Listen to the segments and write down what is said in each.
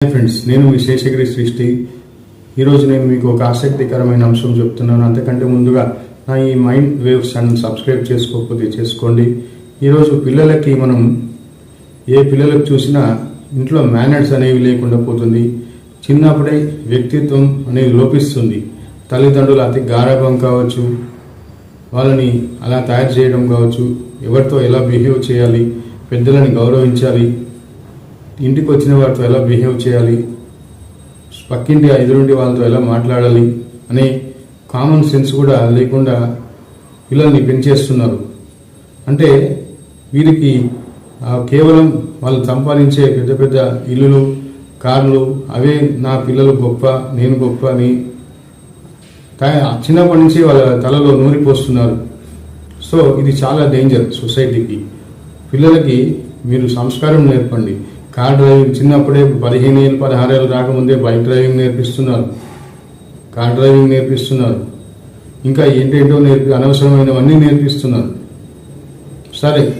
Hi friends నేను మీ శేషగిరి సృష్టి. ఈరోజు నేను మీకు ఒక ఆసక్తికరమైన అంశం చెప్తున్నాను. అంతకంటే ముందుగా నా ఈ మైండ్ వేవ్స్ అని సబ్స్క్రైబ్ చేసుకోకపోతే చేసుకోండి. ఈరోజు పిల్లలకి మనం ఏ పిల్లలకు చూసినా ఇంట్లో మేనర్స్ అనేవి లేకుండా పోతుంది. చిన్నప్పుడే వ్యక్తిత్వం అనేది లోపిస్తుంది. తల్లిదండ్రులు అతి గారాభం కావచ్చు వాళ్ళని అలా తయారు చేయడం కావచ్చు ఎవరితో ఎలా బిహేవ్ చేయాలి పెద్దలని గౌరవించాలి ఇంటికి వచ్చిన వారితో ఎలా బిహేవ్ చేయాలి? పక్కింటి ఎదురుండి వాళ్ళతో ఎలా మాట్లాడాలి? అనే కామన్ సెన్స్ కూడా లేకుండా పిల్లల్ని పెంచేస్తున్నారు. అంటే వీరికి కేవలం వాళ్ళు సంపాదించే పెద్ద పెద్ద ఇల్లులు కార్లు అవే నా పిల్లలు గొప్ప నేను గొప్ప అని చిన్నప్పటి నుంచి వాళ్ళ తలలో నూరిపోస్తున్నారు సో ఇది చాలా డేంజర్ సొసైటీకి పిల్లలకి మీరు సంస్కారం నేర్పండి. కార్ డ్రైవింగ్ చిన్నప్పుడే పదిహేను ఏళ్ళు పదహారు ఏళ్ళు రాకముందే బైక్ డ్రైవింగ్ నేర్పిస్తున్నారు. కార్ డ్రైవింగ్ నేర్పిస్తున్నారు. ఇంకా ఏంటేంటో నేర్పి అనవసరమైనవన్నీ నేర్పిస్తున్నారు. సరే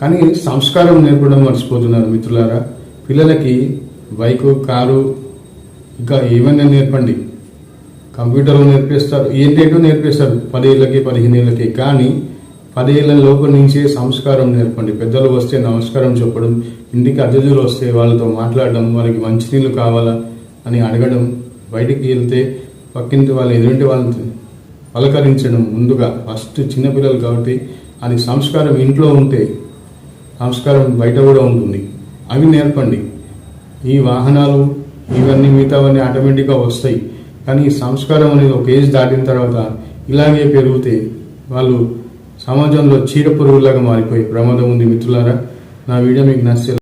కానీ సంస్కారం నేర్పడం మర్చిపోతున్నారు మిత్రులారా. పిల్లలకి బైకు కారు ఇంకా ఏమైనా నేర్పండి. కంప్యూటర్లో నేర్పిస్తారు. ఏంటేంటో నేర్పిస్తారు. పదేళ్ళకి పదిహేను ఏళ్ళకి కానీ పదేళ్ళ లోపు నుంచే సంస్కారం నేర్పండి. పెద్దలు వస్తే నమస్కారం చెప్పడం ఇంటికి అతిథులు వస్తే వాళ్ళతో మాట్లాడడం వాళ్ళకి మంచినీళ్ళు కావాలా అని అడగడం బయటికి వెళ్తే పక్కింటి వాళ్ళు ఎదురింటి వాళ్ళని పలకరించడం ముందుగా ఫస్ట్ చిన్నపిల్లలు కాబట్టి అది సంస్కారం ఇంట్లో ఉంటే సంస్కారం బయట కూడా ఉంటుంది. అవి నేర్పండి. ఈ వాహనాలు ఇవన్నీ మిగతావన్నీ ఆటోమేటిక్గా వస్తాయి. కానీ ఈ సంస్కారం అనేది ఒక ఏజ్ దాటిన తర్వాత ఇలాగే పెరిగితే వాళ్ళు సమాజంలో చీడ పురుగులాగా మారిపోయే ప్రమాదం ఉంది మిత్రులారా. నా వీడియో మీకు నచ్చే